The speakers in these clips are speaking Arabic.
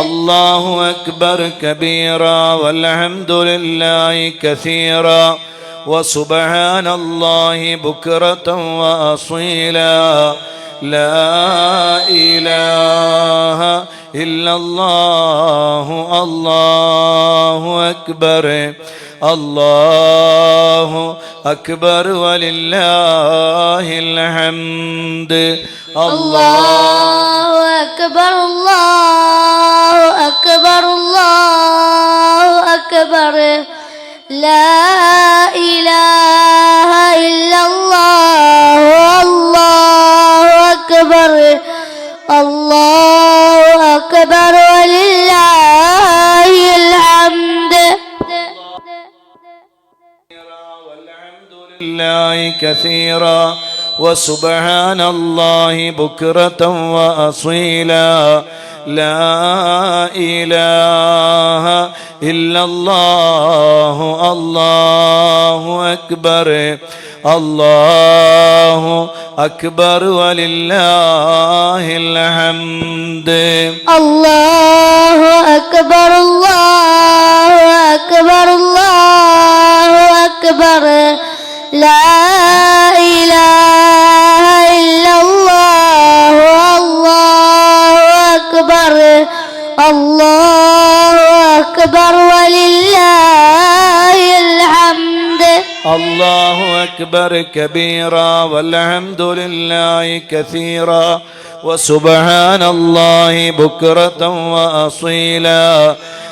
الله أكبر كبيرا والحمد لله كثيرا وسبحان الله بكرة وأصيلا. لا إله إلا الله الله أكبر الله أكبر ولله الحمد الله أكبر الله لا إله إلا الله الله أكبر الله أكبر ولله الحمد. لله كثيرا. وسبحان الله بكرة وأصيلا. لا إله إلا الله. الله أكبر. الله أكبر ولله الحمد. الله أكبر الله أكبر الله أكبر. لا الله أكبر ولله الحمد. الله أكبر كبيرا والحمد لله كثيرا وسبحان الله بكرة وأصيلا.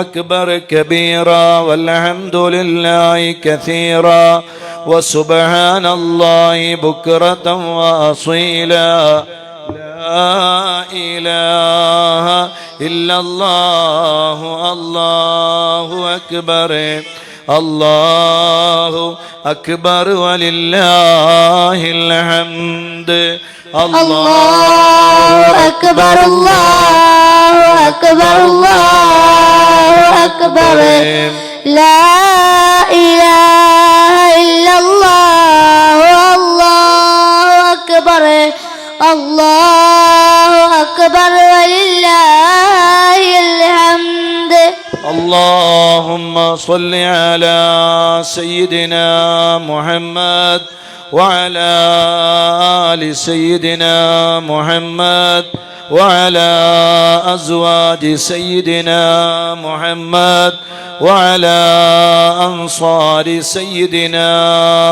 أكبر كبيرا والحمد لله كثيرا وسبحان الله بكرة وأصيلا لا إله إلا الله الله أكبر الله أكبر ولله الحمد الله أكبر الله أكبر الله أكبر. لا إله إلا الله الله أكبر الله أكبر ولله الحمد. اللهم صل على سيدنا محمد وعلى آل سيدنا محمد وعلى أزواج سيدنا محمد وعلى أنصار سيدنا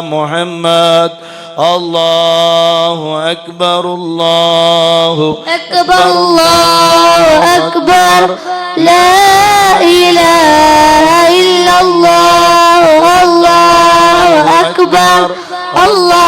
محمد. الله أكبر الله أكبر الله أكبر. لا إله إلا الله الله أكبر الله الله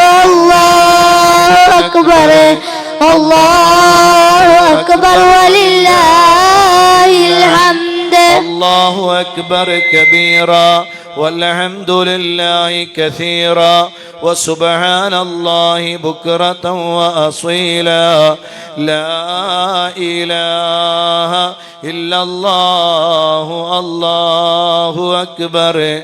أكبر. الله أكبر ولله الحمد. الله أكبر كبيرا والحمد لله كثيرا وسبحان الله بكرة وأصيلا. لا إله إلا الله الله أكبر.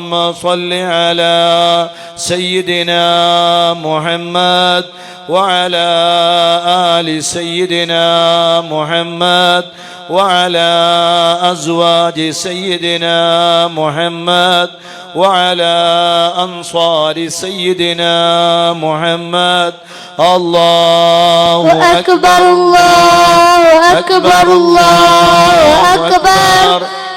صل على سيدنا محمد وعلى آل سيدنا محمد وعلى أزواج سيدنا محمد وعلى أنصار سيدنا محمد. الله أكبر. الله أكبر الله أكبر.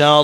ولله